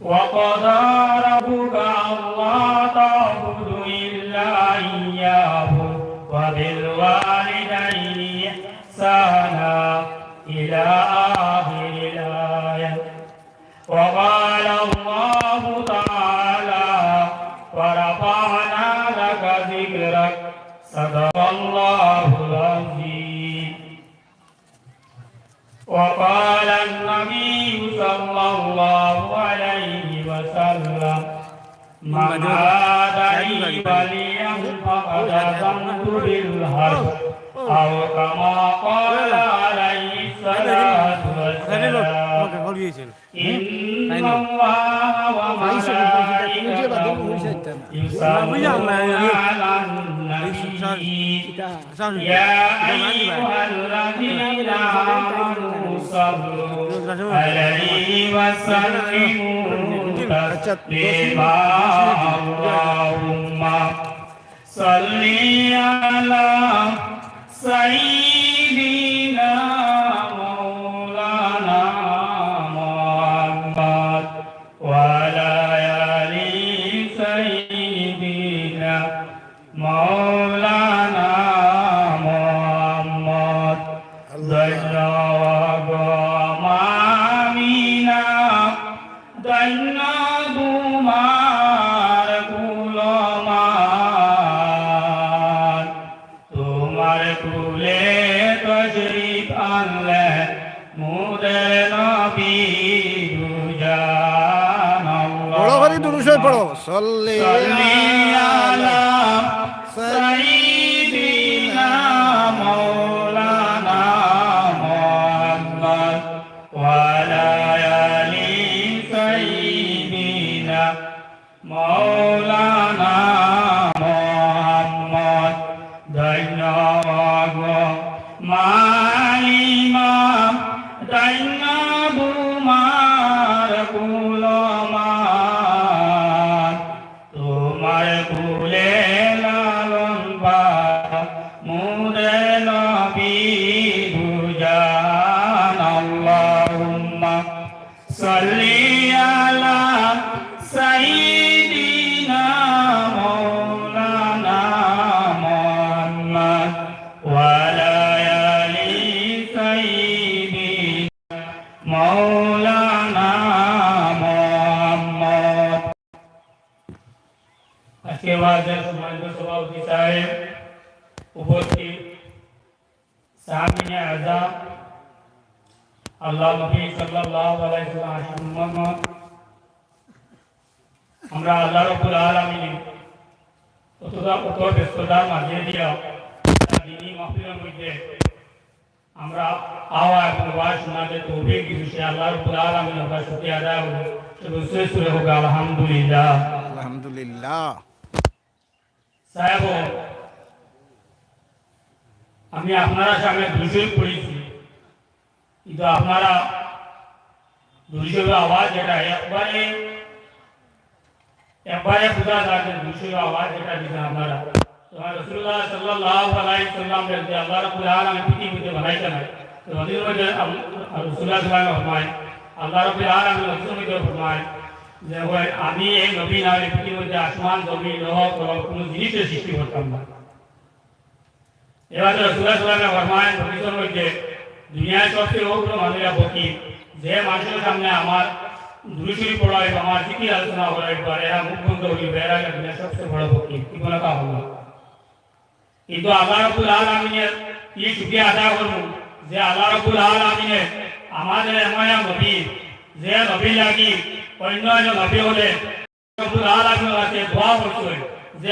وقضى ربك ألا تعبدوا إلا إياه وبالوالدين إحسانا إلى وسلم من عادني وليا فقد ذنب بالحج أو كما قال عليه الصلاة والسلام إن الله وملائكته يصلون على النبي يا أيها الذين آمنوا صلوا عليه وسلموا तस्मे বাংলা মুদের নবী দুজান বড় করে দুরুদ পড়ো। সল্লি মৌলানা মোহাম্মদ ধন্যবাদ মা আজকে বাজার সম্মানিত সভাপতি সাহেব উপস্থিত সামিনে আজাদ আল্লাহ নবী সাল্লাল্লাহু আলাইহি ওয়াসাল্লাম আমরা আল্লাহ রাব্বুল আলামিন অতটা কত ব্যস্ততার মাঝে দিয়া দিনী মাহফিলের মধ্যে আমরা আওয়া এবং ওয়াজ শোনাতে তৌফিক দিয়েছে আল্লাহ রাব্বুল আলামিন আমরা শুকরিয়া আদায় করব এবং শেষ করে হোক আলহামদুলিল্লাহ আলহামদুলিল্লাহ সাহেব, আমি আপনারা সামনে দুশোই পড়েছি, কিন্তু আপনারা দুশোর আওয়াজ যেটা, একবারে একবারে বুঝা যাচ্ছে দুশোর আওয়াজ যেটা দিচ্ছেন আপনারা। তোমার রসুল্লাহ সাল্লাল্লাহু আলাইহি সাল্লাম বলতে, আল্লাহ রাব্বুল আলামিন পৃথিবীতে বানাইছেন। তো নদীর মধ্যে রসুল্লাহ সাল্লাল্লাহু ফরমায় আল্লাহ রাব্বুল আলামিন রসুল মধ্যে ফরমায় যে হয়, আমি এই নবী নামে পৃথিবীর মধ্যে আসমান, জমি কলম কোনো জিনিসের সৃষ্টি করতাম না। এবার রসুল্লাহ সাল্লাল্লাহু ফরমায় নবীর মধ্যে দুনিয়ায় সবচেয়ে অগ্র মানুষরা বকি যে মানুষের সামনে আমার দুরুশরী পড়া এবং আমার জিকি আলোচনা করা একবার, এরা মুখ বন্ধ হইবে এরা দুনিয়া সবচেয়ে বড় বকি কি কোনো কাম হলো কিন্তু আল্লাহ রাব্বুল আলামিনের কি শুকরিয়া আদায় করব যে আল্লাহ রাব্বুল আলামিনের আমাদের এমন নবী, যে নবী লাগি অন্য নবী হলে রাব্বুল আলামিনের কাছে দোয়া করছে যে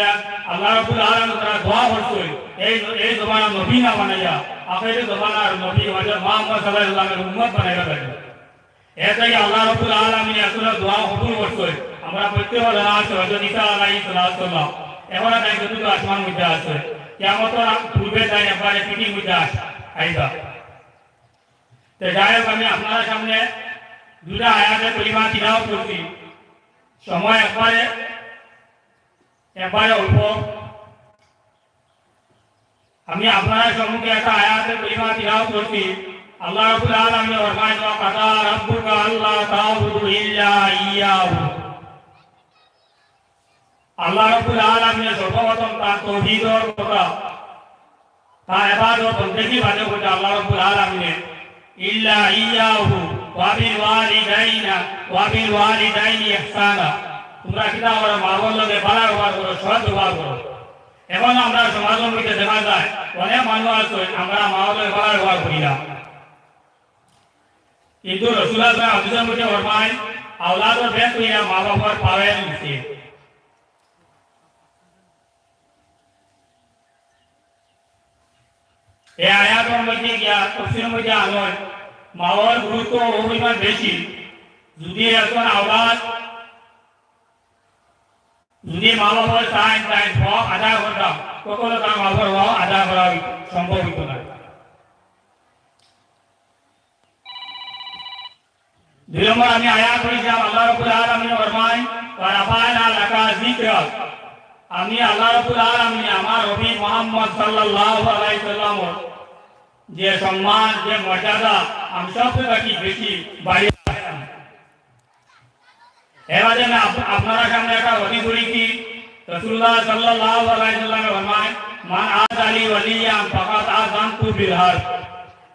আল্লাহ রাব্বুল আলামিন তারা দোয়া করছে, এই এই জমানা নবী না বানাইয়া, আখেরি জমানার নবী হযরত মুহাম্মদ সাল্লাল্লাহু আলাইহি উম্মত বানাইয়া দেয় এটাই আল্লাহ রাব্বুল আলামিন আসলে দোয়া কবুল করছে। আমরা সামনে দুটা আয়াতের পরিমাণ তিনাও করছি। সময় একবারে একবারে অল্প। আমি আপনার সম্মুখে একটা আয়াতের পরিমাণ তিনাও করছি। আল্লাহ রাব্বুল আলামিন ফরমায়, ওয়া কাদা রাব্বুকা আল্লা তা'বুদু ইল্লা ইয়াহু। আল্লাহ রাব্বুল আলামিন সর্বপ্রথম তার তৌহিদর কথা, তার ইবাদত বন্দেগী বাজে বলে আল্লাহ রাব্বুল আলামিন ইল্লা ইয়াহু। ওয়া বিল ওয়ালিদাইনা ওয়া বিল ওয়ালিদাইনি ইহসানা তোমরা কিতা করো মা বললে ভালো ব্যবহার করো সৎ ব্যবহার করো। এখন আমরা সমাজের মধ্যে দেখা যায়, অনেক মানুষ আছে, আমরা মা বললে ভালো ব্যবহার করি না। কিন্তু রসুল্লাহ হাদিসের মধ্যে ফরমায় আওলাদর বেশ হইয়া মা বাবার পাওয়ায় নিচ্ছে এই আয়াতের মধ্যে গিয়া, তফসিলের মধ্যে আনয় মা বাবার গুরুত্ব পরিমাণ বেশি। যদি একজন আওলাদ যদি মা বাবার টাইম টাইম হক আদায় করতাম কখনো তার মা বাবার হক আদায় করা সম্ভব হইত না। দুই নম্বর, আমি আয়াত করেছিলাম আল্লাহ রবুল আলমিন ফরমায় ওয়ারাফায়না লাকা যিকরাক আমি আল্লাহ রবুল আলমিন, আমার নবী মোহাম্মদ সাল্লাল্লাহু আলাইহি যে সম্মান, যে মর্যাদা আমি সব থেকে বেশি বাড়িয়ে রাখলাম। এবারে আমি আপ- আপনারা সামনে একটা অতি করেছি রসুল্লাহ সাল্লাল্লাহু আলাইহি সাল্লাম ফরমায়, মান আজ আলী ওয়ালিয়ান ফাকাত আযানতু বিল হারব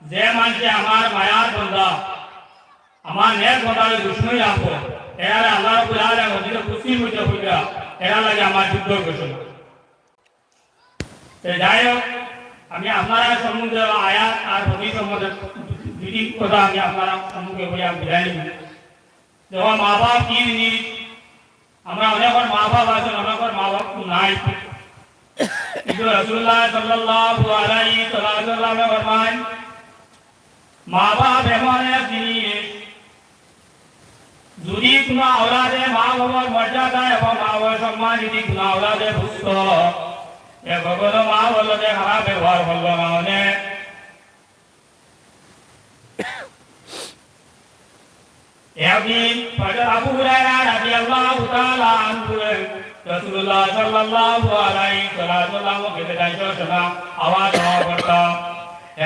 যে মানুষে আমার মায়ার বন্ধা আমার নেক বন্ধারে দুশ্মনী রাখব এরা আল্লাহ রাব্বুল আলামিন ওদিকে খুশি হইতে হইয়া এরা লাগে আমার যুদ্ধ ঘোষণা তো যাই হোক, আমি আপনারা সম্বন্ধে আয়াত আর হদি সম্বন্ধে দুটি কথা আমি আপনারা সম্মুখে বলে আমি বিদায় নিব যখন মা বাপ কি জিনিস আমরা অনেকবার মা বাপ আছেন অনেকবার মা বাপ নাই কিন্তু রসুল্লাহ সাল্লাল্লাহু আলাইহি সাল্লাম ফরমান মা বাপ এমন এক জিনিস যদি কোনো আওলাদে মা বাবার মর্যাদা এবং মা বাবার সম্মান যদি কোনো আওলাদে বুঝত এ কখনো মা বললে খারাপ ব্যবহার করল না অনেক একদিন হযরত আবু হুরায়রা রাদিয়াল্লাহু তাআলা আনহু রাসূলুল্লাহ সাল্লাল্লাহু আলাইহি ওয়াসাল্লাম কে দাইছো শোনা আওয়াজ হওয়া করতা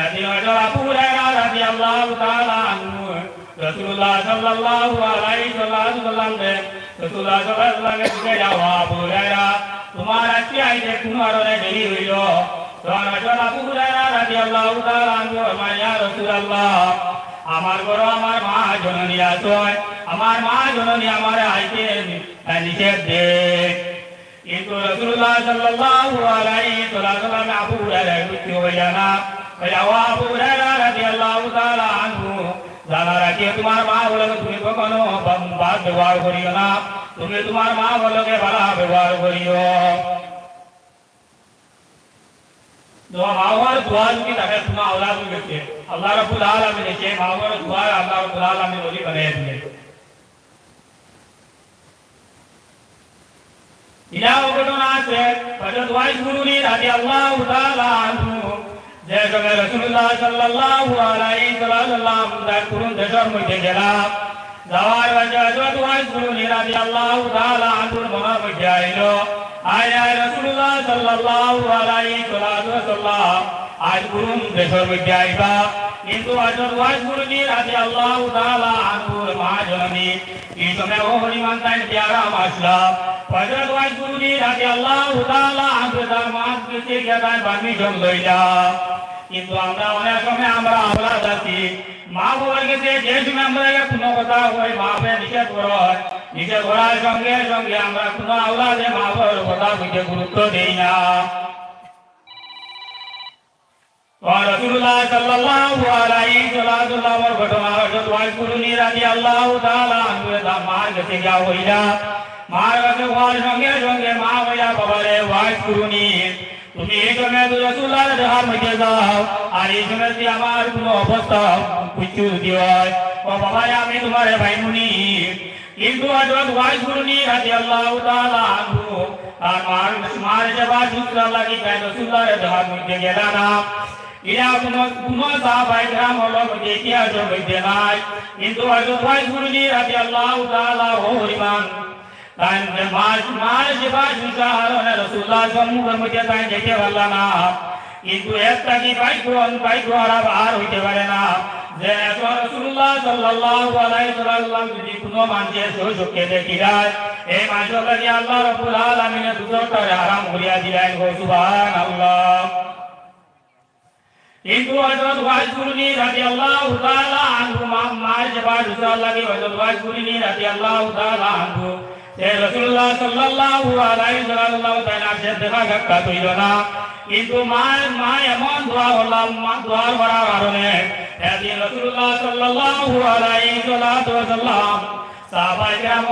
একদিন হযরত আবু হুরায়রা রাদিয়াল্লাহু তাআলা আনহু রাসূলুল্লাহ সাল্লাল্লাহু আলাইহি ওয়াসাল্লাম কে রাসূলুল্লাহ সাল্লাল্লাহু আলাইহি ওয়াসাল্লাম যাওয়া আবু হুরায়রা, তোমার আজকে আইতে কোনো কারণে দেরি হইল? তখন হযরত আবু হুরায়রা রাদিয়াল্লাহু তাআলা আনহু ফরমায় রাসূলুল্লাহ আমার বড়, আমার মা জননী আসয় আমার মা জননী আমার আইতে নিষেধ দে। কিন্তু রসুল্লাহ সাল্লাল্লাহু আলাইহি ওয়াসাল্লাম আবু হুরায়রা মৃত্যু হইয়া না ও আবু হুরায়রা রাদিয়াল্লাহু তাআলা আনহু জানা রাখিয়ে তোমার মা বলে তুমি কখনো বাদ ব্যবহার করিও না। তুমি তোমার মা বলকে ভালো ব্যবহার করিও। দোয়া মাওয়ার দোয়া যদি তাকে তোমার আওলাদ গেছে আল্লাহ রাব্বুল আলামিন এসে মাওয়ার দোয়া আল্লাহ রাব্বুল আলামিন ওলি বানিয়ে দিলেন ইলা ঘটনা আছে হযরত ওয়াইস গুরুনি রাদিয়াল্লাহু তাআলা আনহু যে সময় রাসূলুল্লাহ সাল্লাল্লাহু আলাইহি ওয়াসাল্লাম তার করুন দেশের মধ্যে গেলাম যাওয়ার বাজে হযরত ওয়াইস গুরুনি রাদিয়াল্লাহু তাআলা আনহুর মনের মধ্যে আইলো আয় আয় রাসূলুল্লাহ সাল্লাল্লাহু আলাইহি কিন্তু আমরা অনেক সময় আমরা আওলাদ আছি মা বাবার যে সময় আমরা কোনো কথা হয় মা বাবা নিষেধ করা নিষেধ করার সঙ্গে সঙ্গে আমরা কোনো আওলাদে মা বাবার কথা গুরুত্ব দেই না। রাসূলুল্লাহ সাল্লাল্লাহু আলাইহি ওয়াসাল্লাম এর ঘটনা হযরত ওয়াইস কুরুনি রাদিয়াল্লাহু তাআলা আনহু তার মার কাছে গিয়া হইলা মার কাছে হওয়ার সঙ্গে সঙ্গে মা হইয়া বাবারে ওয়াইস কুরুনি তুমি এই সময় তো রাসূলুল্লাহ দেখার মধ্যে যাও আর এই সময় যদি আমার কোনো অবস্থা কিছু যদি হয় ও বাবা আমি তোমার ভাই মুনি কিন্তু হযরত ওয়াইস কুরুনি রাদিয়াল্লাহু তাআলা আনহু আর মার মার জবাব দুসরা লাগি তাই রাসূলুল্লাহ দেখার মধ্যে গেলা না ইয়া কোনো কোনো সাহাবাই গ্রাম হলো যে ইতিহাস হইতে নাই কিন্তু হযরত ওয়াইস গুরুজি রাদিয়াল্লাহু তাআলা হরিমান তাই মার মার সেবা সুসা হারনে রাসূলুল্লাহ সম্মুখের মধ্যে তাই যেতে পারলা না। কিন্তু একটা কি বাইক বাইক আর হইতে পারে না। যে এখন রাসূলুল্লাহ সাল্লাল্লাহু আলাইহি ওয়াসাল্লাম যদি কোনো মানুষের চোখে দেখি যায়, এই মানুষের লাগি আল্লাহ রাব্বুল আলামিন দুজনটারে আরাম করিয়া দিলেন। গো সুবহানাল্লাহ। কিন্তু হযরত ওয়াইসুরনি রাদিয়াল্লাহু তাআলা আনহু মা জবাদ হুসাল লাগি। হযরত ওয়াইসুরনি রাদিয়াল্লাহু তাআলা আনহু। সে রাসূলুল্লাহ সাল্লাল্লাহু আলাইহি ওয়াসাল্লাম তাআলা সে দেখা গাক্কা কইল না। কিন্তু মা মা এমন দোয়া হলাম মা দোয়ার করার কারণে এদিন রাসূলুল্লাহ সাল্লাল্লাহু আলাইহি ওয়াসাল্লাম সাহাবায়ে কেরাম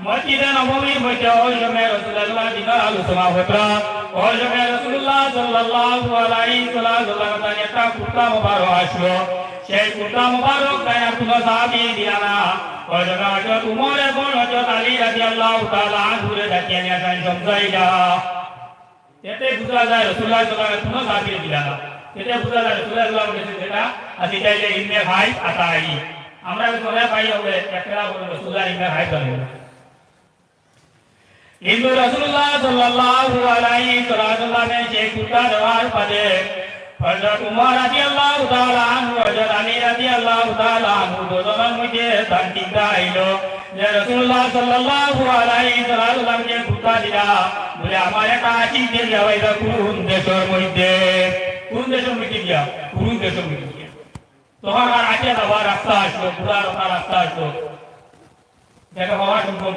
হলয়া মসজিদে নববীর মধ্যে ওই সময় রাসূলুল্লাহ দিনের আলোচনা হতো ওই সময় রাসূলুল্লাহ সাল্লাল্লাহু আলাইহি ওয়াসাল্লাম তার একটা কুর্তা মুবারক আসলো সেই কুর্তা মুবারক তাই কোনো সাহাবী দিয়া না ওই সময় হযরত উমর এবং হযরত আলী রাদিয়াল্লাহু তাআলা আনহুরে ডাকিয়ে নিয়ে আসেন সমঝাইলা এতে বুঝা যায় রাসূলুল্লাহ সাল্লাল্লাহু আলাইহি ওয়াসাল্লাম কোনো সাহাবী দিলা না এতে বুঝা যায় রাসূলুল্লাহ সাল্লাল্লাহু আলাইহি ওয়াসাল্লাম যেটা আসি চাইলে ইন্নে ভাই আতাই আমরা তোরা ভাই হবে একটা বলে রাসূলুল্লাহ ইন্নে ভাই বলে কিন্তু রাসূলুল্লাহ সাল্লাল্লাহু আলাইহি ওয়াসাল্লাম যে কুরআন দেওয়ার পরে হযরত উমর রাদিয়াল্লাহু তাআলা আনহু, হযরত আলী রাদিয়াল্লাহু তাআলা আনহু দুজনের মধ্যে শান্তিটা আইলো যে রাসূলুল্লাহ সাল্লাল্লাহু আলাইহি ওয়াসাল্লাম যে কুরআন দিলা, বলে, আমার একটা আশিক দিয়ে যাওয়া এটা কোন দেশের মধ্যে? কোন দেশের মধ্যে গিয়া কোন দেশের মধ্যে গিয়া তখন আর আটে যাওয়ার রাস্তা আসলো পুরা রাস্তা আসলো। দেখা পাওয়া সম্ভব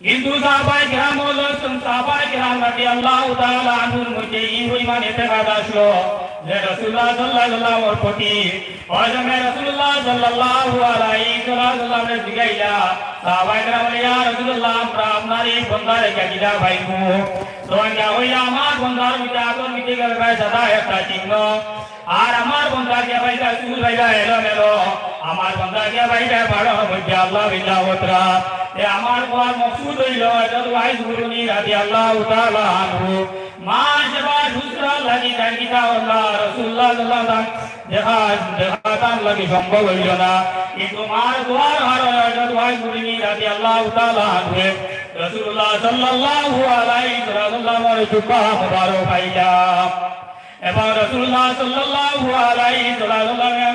নেই হিন্দু সাহাবাই গ্রাম হলো সাহাবাই গ্রাম রাজি আল্লাহ তাআলা আনহুর মধ্যে এই পরিমাণ এতেকাদ আসলো যে রাসূলুল্লাহ সাল্লাল্লাহু আলাইহি ওয়াসাল্লামের প্রতি ওই সময় রাসূলুল্লাহ সাল্লাল্লাহু আলাইহি ওয়াসাল্লামের জিগাইলা সাহাবাই গ্রাম ইয়া রাসূলুল্লাহ আমরা আপনার এই বন্দারে গিলা ভাইবো তখন যা ওই আমার বন্দার মধ্যে আগর মধ্যে গেল ভাই দাদা একটা চিহ্ন আর আমার বন্দার কে ভাই রাসূল ভাইলা এলো মেলো আমার বন্দার কে ভাইলা বড় মধ্যে আল্লাহ বিল্লাহ ওতরা এ আমার কোয়ার মকসুদ হইল, হযরত ওয়াইস গুরুনি রাদিয়াল্লাহু তাআলা আনহু। মা সেবা দুসরা লাগি জানিতা আল্লাহ রাসূলুল্লাহ সাল্লাল্লাহু আলাইহি দেখা দেখা তার লাগি সম্ভব হইল না। কিন্তু মার দোয়ার হার হযরত ওয়াইস গুরুনি রাদিয়াল্লাহু তাআলা আনহু। রাসূলুল্লাহ সাল্লাল্লাহু আলাইহি ওয়াসাল্লামের জুব্বা মুবারক পাইলা এবং রাসূলুল্লাহ সাল্লাল্লাহু আলাইহি ওয়াসাল্লাম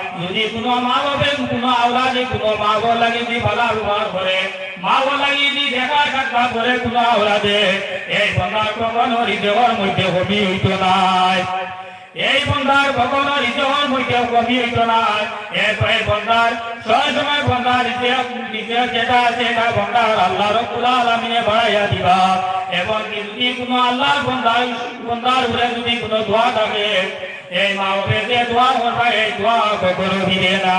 যদি কোনো মা বাপে কোনো আওলাদে কোনো মা লাগি যদি ভালো ব্যবহার করে মা লাগি যদি দেখা সাক্ষা করে কোনো আওলাদে, এই বন্ধার হরি হৃদয়ের মধ্যে হবি হইত নাই। এই বন্ধার কখনো হৃদয়ের মধ্যে কমি হইত নাই এরপরে বন্ধার সব সময় বন্ধার যেটা এটা বন্ধার আল্লাহ রব্বুল আলামিনে বাড়াইয়া দিবা। এবং যদি কোনো আল্লাহ বন্ধার বন্ধার উপরে যদি কোনো দোয়া থাকে, এই মা যে দোয়া করবা এই দোয়া কখনো দিবে না।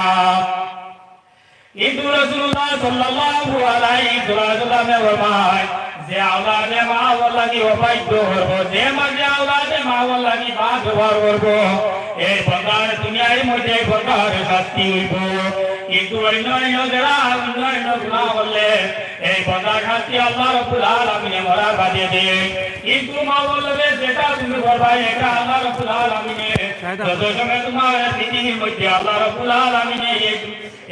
কিন্তু রাসূলুল্লাহ সাল্লাল্লাহু আলাইহি ওয়াসাল্লামে ফরমায় যে আওলাদে মা লাগি অবাধ্য করব যে মাঝে আওলাদে মা লাগি বাদ ব্যবহার করব এই বন্দার দুনিয়ার মধ্যে বন্দার শাস্তি হইব কিন্তু করলে এই বন্দার শাস্তি আল্লাহ রব্বুল আলামিনে মরা বাদিয়ে দে কিন্তু মা বলবে যেটা তুমি করবা এটা আল্লাহ রব্বুল আলামিনে যত সময় তোমার পৃথিবীর মধ্যে আল্লাহ রব্বুল আলামিনে এই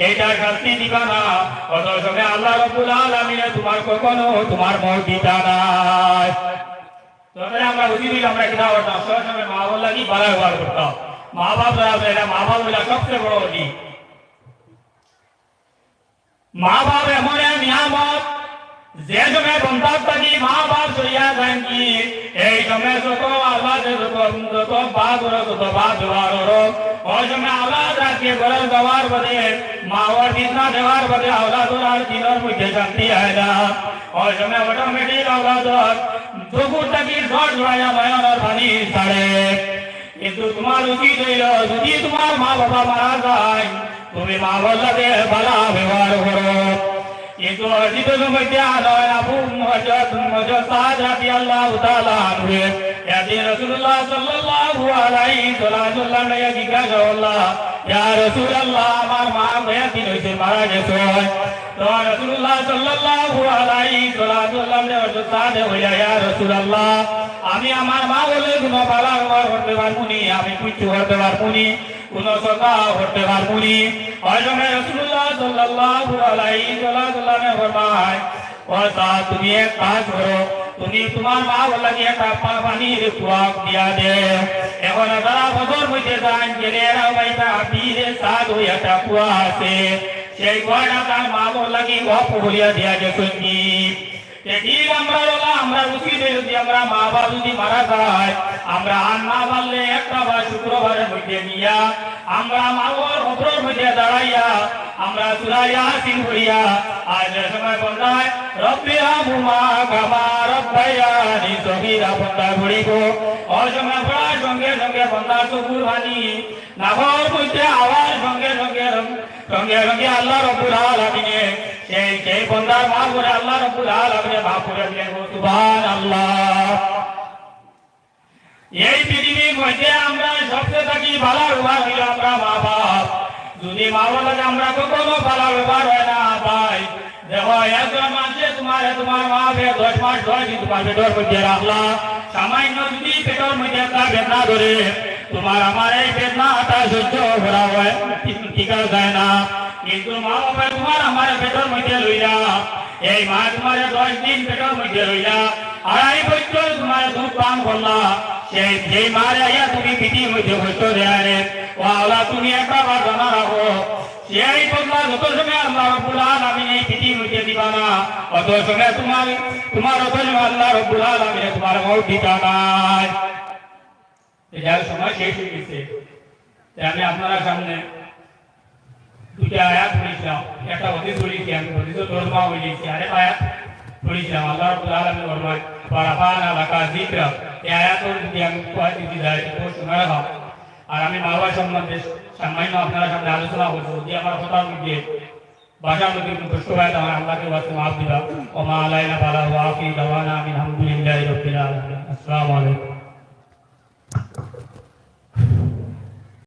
এইটা শাস্তি দিবা না অত সময় আল্লাহ রব্বুল আলামিনে তোমার কখনো তোমার মত দিতা নাই তবে আমরা মা বাবা লাগি বালা ব্যবহার করতাম মা বাপ সবচেয়ে বড় মা বাপ এমন এক নিয়ামত যে সময় বন্ধার থাকি মা বাপ সইয়া যান কি এই সময় যত আল্লাহ যত যত বাদ ওর তত বাদ ব্যবহার ওর ওই সময় আল্লাহ রাখে গরল ব্যবহার বাদে মা ওর বিছনা দেওয়ার বাদে আল্লাহ তোর দিনের মধ্যে শান্তি হয় না ওই সময় অটোমেটিক আল্লাহ তোর দুপুর থাকি ঝড় ঝড়াইয়া নয়নের পানি ছাড়ে কিন্তু তোমার উচিত হইল যদি তোমার মা বাবা মারা যায় তুমি মা বাবাকে ভালো ব্যবহার করো কিন্তু অর্জিত মধ্যে আনয় আবু হযরত হযরত সাদ রাদিয়াল্লাহু তাআলা আনহু এদিন রাসূলুল্লাহ সাল্লাল্লাহু আলাইহি ওয়াসাল্লাম জিজ্ঞাসা করলা ইয়া রাসূলুল্লাহ আমার মা দিন হইছে মারা গেছে তো রাসূলুল্লাহ সাল্লাল্লাহু আলাইহি ওয়াসাল্লাম নে ওরসাদে হইয়া ইয়া রাসূলুল্লাহ আমি আমার মা বলে কোনো পালা করতে পারবুনি আমি কিছু করতে পারবুনি কোন সদা করতে পারবুনি। হযরত রাসূলুল্লাহ সাল্লাল্লাহু আলাইহি ওয়াসাল্লাম ফরমায় ও তা, তুমি এক কাজ করো, তুমি তোমার মা বললাকে একটা পা- পানির কুয়াক দিয়া দে। এখন সারা বছর মধ্যে যান, গেলে এরা বাইটা বীরে সাদ হয়ে একটা কুয়া আছে। সেই কুয়াটা তার মা বললাকে গপ করিয়া দিয়া গেছেন কি ঠিক আমরা বলা আমরা উচিত যদি আমরা মা বাবা যদি মারা যায় আমরা আর না পারলে একটা বা শুক্রবারের মধ্যে নিয়া, আমরা মা বাবার অপরের মধ্যে দাঁড়াইয়া, আমরা চুরাইয়া সিং হইয়া, আজ সময় বন্ধায় রব্বি হামুমা কামা রব্বায়ানি সহিরা বন্ধা ঘুরিব অসময় পড়ার সঙ্গে সঙ্গে বন্ধা চকুর ভানি নাগর মধ্যে আওয়ার সঙ্গে সঙ্গে সঙ্গে সঙ্গে আল্লাহ রব্বুল আলামিনে, সেই সেই বন্দার মা করে আল্লাহ রব্বুল আলামিনে মাফ করে দিলেন সুবহান আল্লাহ এই পৃথিবীর মধ্যে আমরা সবচেয়ে থাকি ভালো ব্যবহার হইল আমরা মা বাপ। যদি মা বাবাকে আমরা কখনো ভালো ব্যবহার হয় না ভাই দেখো, একজন মানুষে তোমার তোমার মা বে দশ মাস দিন তোমার পেটের মধ্যে রাখলা। সামান্য যদি পেটের মধ্যে একটা বেদনা ধরে, তোমার আমার এই বেদনাটা সহ্য করা হয় টিকা যায় না। কিন্তু মা বাবা তোমার আমার পেটের মধ্যে লইলা। এই মা তোমার দশ দিন পেটের মধ্যে লইলা। আড়াই বছর তোমার দুধ পান করলা। সেই মারে আইয়া তুমি পিঠি মধ্যে হইতো দেয়ারে ও আল্লাহ তুমি একটা বার জানা রাখো। সেই বদলা যত সময় আল্লাহ রব্বুল আলামিন এই পিঠি মধ্যে দিবা না। অত সময় তোমার তোমার অত সময় আল্লাহ রব্বুল আলামিন তোমার মৌত দিতা নাই। এটার সময় শেষ হয়ে গেছে। আমি আপনারা সামনে দুটা আয়াত পড়েছিলাম। একটা অতি পড়েছি আমি অতীত তর্জমা হয়েছি আরেক আয়াত পড়েছিলাম আল্লাহ রব্বুল আলামিন ফরমায় ফারাফানা লাকা যিকরা এই আয়াতের যদি আমি কয়েক দিতে যাই তো শোনা রাখা আর আমি বাবা সম্বন্ধে সামান্য আপনারা সামনে আলোচনা করছি যদি আমার কথার মধ্যে ভাষার মধ্যে কোনো কষ্ট হয় তাহলে আল্লাহকে বাসে মাফ দিবা ওমা আলাইনা বালা ওয়াফি দাওয়ানা আমিন আলহামদুলিল্লাহি আলামিন আসসালামু আলাইকুম